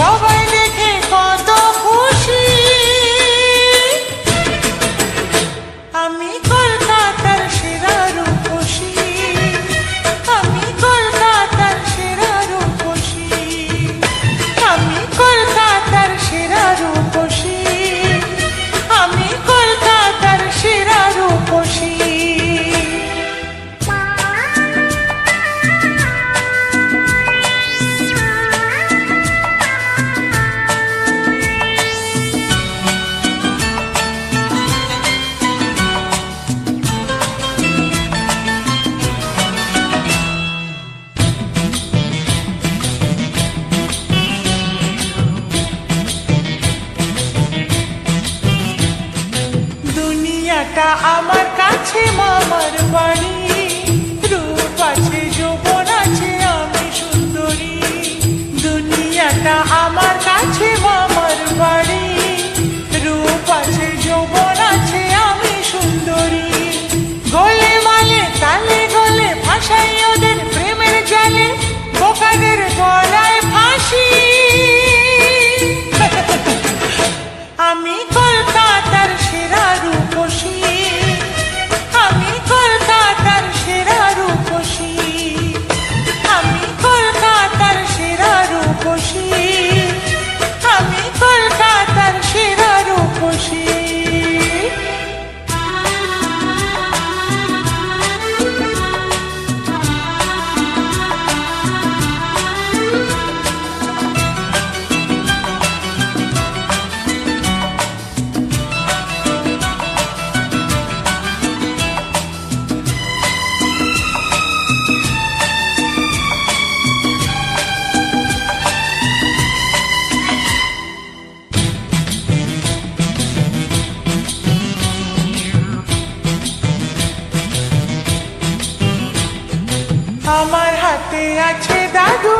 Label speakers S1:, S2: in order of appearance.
S1: Bye-bye. আমার কাছে মামার বাড়ি। আমার হাতে আছে দাদু